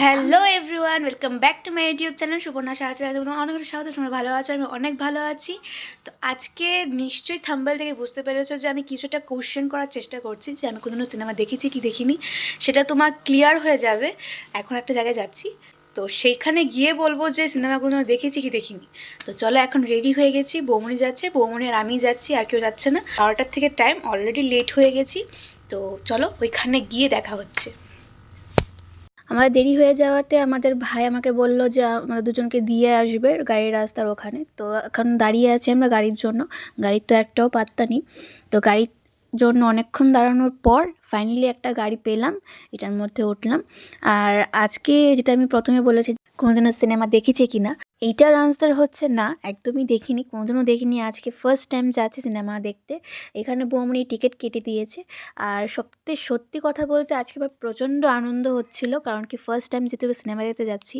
Hello everyone welcome back to my YouTube channel Suparna সাহায্য তোমার অনেক স্বাগত, তোমরা ভালো আছো, আমি অনেক ভালো আছি। তো আজকে নিশ্চয়ই থাম্বেল থেকে বুঝতে পেরেছ যে আমি কিছুটা কোশ্চেন করার চেষ্টা করছি, যে আমি কোনো সিনেমা দেখেছি কি দেখিনি। সেটা তোমার ক্লিয়ার হয়ে যাবে। এখন একটা জায়গায় যাচ্ছি। তো সেইখানে গিয়ে বলব যে সিনেমাগুলো দেখেছি কি দেখিনি। তো চলো এখন রেডি হয়ে গেছি, বৌমনি যাচ্ছে। বৌমনি আর আমি যাচ্ছি, আর কেউ যাচ্ছে না। বারোটার থেকে টাইম অলরেডি লেট হয়ে গেছি। তো চলো ওইখানে গিয়ে দেখা হচ্ছে। আমাদের দেরি হয়ে যাওয়াতে আমাদের ভাই আমাকে বলল যে, আমরা দুজনকে দিয়ে আসবে গাড়ির রাস্তার ওখানে। তো এখন দাঁড়িয়ে আছি আমরা গাড়ির জন্য। গাড়ির তো একটাও পাত্তা নেই। তো গাড়ির জন্য অনেকক্ষণ দাঁড়ানোর পর ফাইনালি একটা গাড়ি পেলাম। এটার মধ্যে উঠলাম। আর আজকে যেটা আমি প্রথমে বলেছি, কোনোদিনও সিনেমা দেখেছি কি না এইটার আনসার হচ্ছে না, একদমই দেখিনি, কোনোদিনও দেখিনি। আজকে ফার্স্ট টাইম যাচ্ছি সিনেমা দেখতে। এখানে বৌমনি টিকিট কেটে দিয়েছে। আর সত্যি সত্যি কথা বলতে আজকে আমার প্রচণ্ড আনন্দ হচ্ছিল, কারণ কি ফার্স্ট টাইম যেহেতু সিনেমা দেখতে যাচ্ছি।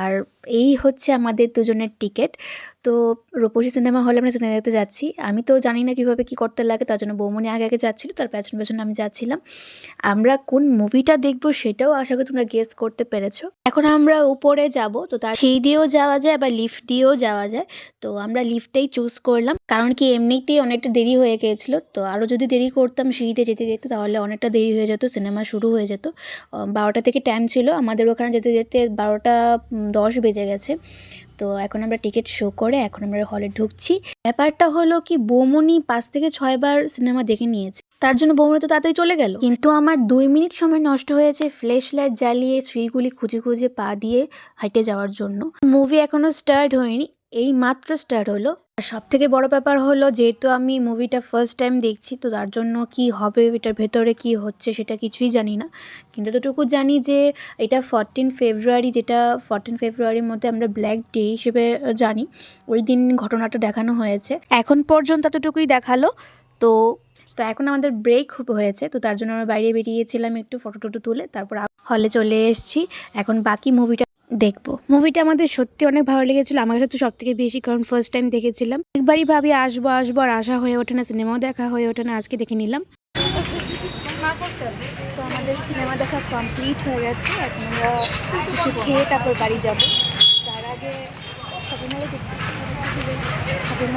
আর এই হচ্ছে আমাদের দুজনের টিকিট তো রূপসী সিনেমা হলে আমরা সিনেমা দেখতে যাচ্ছি। আমি তো জানি না কীভাবে কী করতে লাগে, তার জন্য বৌমনি আগে আগে যাচ্ছিল, তার পেছন, পেছনে আমি যাচ্ছিলাম। আমরা কোন মুভিটা দেখব সেটাও আশা করি তোমরা গেস করতে পেরেছ। এখন আমরা উপরে যাব, তো তার সেই দিয়েও যাওয়া যায় আবার লিফট দিয়েও যাওয়া যায়। তো আমরা লিফটেই চুজ করলাম। কারণ কি এমনিতেই অনেকটা দেরি হয়ে গিয়েছিল। তো আরও যদি দেরি করতাম সিঁড়িতে যেতে যেতে, তাহলে অনেকটা দেরি হয়ে যেত, সিনেমা শুরু হয়ে যেত। বারোটা থেকে টাইম ছিল। আমাদের ওখানে যেতে যেতে বারোটা দশ বেজে গেছে। তো এখন আমরা টিকিট শো করে এখন আমরা হলে ঢুকছি। ব্যাপারটা হলো কি, বোমনি পাঁচ থেকে ছয়বার সিনেমা দেখে নিয়েছে। তার জন্য বৌমনি তো তাড়াতাড়ি চলে গেল। কিন্তু আমার দুই মিনিট সময় নষ্ট হয়েছে ফ্ল্যাশ লাইট জ্বালিয়ে সুইগুলি খুঁজে খুঁজে পা দিয়ে হাইটে যাওয়ার জন্য। মুভি এখনও স্টার্ট হয়নি, এই মাত্র স্টার্ট হলো। আর সব থেকে বড় ব্যাপার হলো, যেহেতু আমি মুভিটা ফার্স্ট টাইম দেখছি, তো তার জন্য কি হবে, এটার ভেতরে কি হচ্ছে সেটা কিছুই জানি না। কিন্তু এতটুকু জানি যে, এটা ফরটিন ফেব্রুয়ারি যেটা ফরটিন ফেব্রুয়ারির মধ্যে আমরা ব্ল্যাক ডে হিসেবে জানি, ওই দিন ঘটনাটা দেখানো হয়েছে। এখন পর্যন্ত এতটুকুই দেখাল, তো তো এখন আমাদের ব্রেক হয়েছে, তো তার জন্য আমরা বাইরে বেরিয়েছিলাম একটু ফটো টটো তুলে, তারপর হলে চলে এসেছি। এখন বাকি মুভিটা দেখব। মুভিটা আমাদের সত্যি অনেক ভালো লেগেছিলো, আমার কাছে তো সব থেকে বেশি, কারণ ফার্স্ট টাইম দেখেছিলাম। একবারই ভাবি আসব আসব, আর আসা হয়ে ওঠে না সিনেমাও দেখা হয়ে ওঠে না, আজকে দেখে নিলাম। তো আমাদের সিনেমা দেখা কমপ্লিট হয়ে গেছে, এখন আমরা কিছু খেয়ে তারপর বাড়ি যাব। তার আগে শপিং ঢুকতে শপিং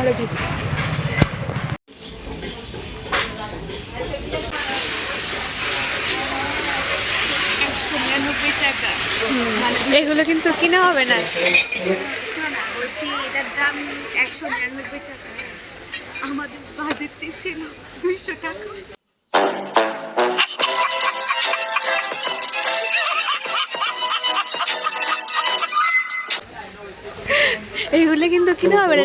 এগুলো কিন্তু কিনা হবে না। বলছি এটার দাম একশো নিরানব্বই টাকা। আমাদের বাজেটই ছিল দুইশো টাকা। এগুলো কিন্তু কিনা হবে না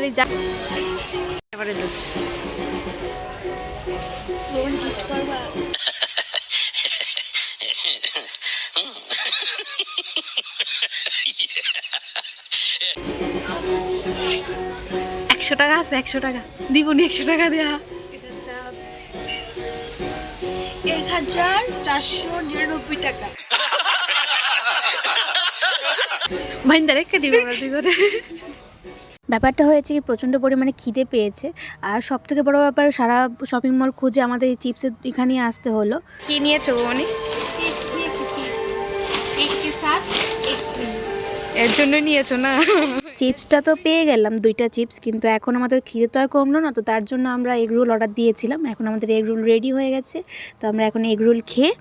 একশো টাকা আছে একশো টাকা। দিবনি একশো টাকা দেয়া। এক হাজার চারশো নিরানব্বই টাকা। ভাইন্দা রেখে দিবে ওরা ব্যাপারটা হয়েছে কি প্রচণ্ড পরিমাণে খিদে পেয়েছে। আর সব থেকে বড় ব্যাপার সারা শপিং মল খুঁজে আমাদের এই চিপসের এখানেই আসতে হলো। কি নিয়েছো বৌনি চিপস নিয়েছি চিপস এক কে সাথ এক এর জন্য নিয়েছো না? চিপসটা তো পেয়ে গেলাম দুইটা চিপস কিন্তু এখন আমাদের খিদে তো আর কমলো না তো তার জন্য আমরা এগ রোল অর্ডার দিয়েছিলাম। এখন আমাদের এগ রোল রেডি হয়ে গেছে তো আমরা এখন এগ রোল খেয়ে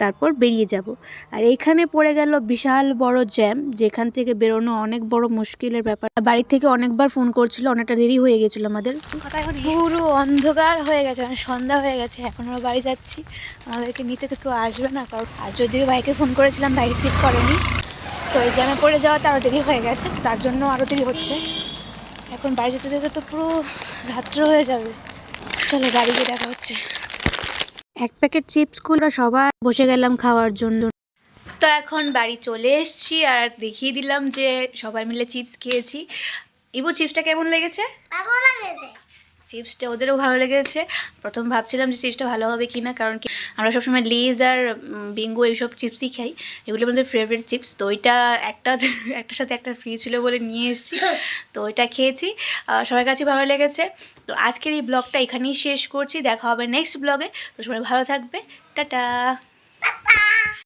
তারপর বেরিয়ে যাব। আর এইখানে পড়ে গেল বিশাল বড় জ্যাম যেখান থেকে বেরোনো অনেক বড় মুশকিলের ব্যাপার। বাড়ি থেকে অনেকবার ফোন করছিল অনেকটা দেরি হয়ে গেছিল আমাদের। পুরো অন্ধকার হয়ে গেছে মানে সন্ধ্যা হয়ে গেছে এখন আমরা বাড়ি যাচ্ছি। আমাদেরকে নিতে তো কেউ আসবে না কারণ আর যদিও ভাইকে ফোন করেছিলাম ভাই রিসিভ করেনি। তো এই জ্যামে পড়ে যাওয়াতে আরও দেরি হয়ে গেছে তার জন্য আরও দেরি হচ্ছে। এখন বাড়ি যেতে যেতে তো পুরো রাত্র হয়ে যাবে। চলো গাড়ি গিয়ে দেখা হচ্ছে। এক প্যাকেট চিপস চিপসগুলো সবাই বসে গেলাম খাওয়ার জন্য। তো এখন বাড়ি চলে এসেছি আর দেখিয়ে দিলাম যে সবাই মিলে চিপস খেয়েছি। ইবু চিপসটা কেমন লেগেছে। চিপসটা ওদেরও ভালো লেগেছে। প্রথম ভাবছিলাম যে চিপসটা ভালো হবে কি না কারণ কি আমরা সবসময় লেজ আর বিঙ্গো এইসব চিপসই খাই। এগুলো আমাদের ফেভারিট চিপস। তো ওইটা একটা, একটার সাথে একটা ফ্রি ছিল বলে নিয়ে এসেছি। তো ওইটা খেয়েছি। সবার কাছে ভালো লেগেছে। তো আজকের এই ব্লগটা এখানেই শেষ করছি। দেখা হবে নেক্সট ব্লগে তো সবাই ভালো থাকবে। টাটা!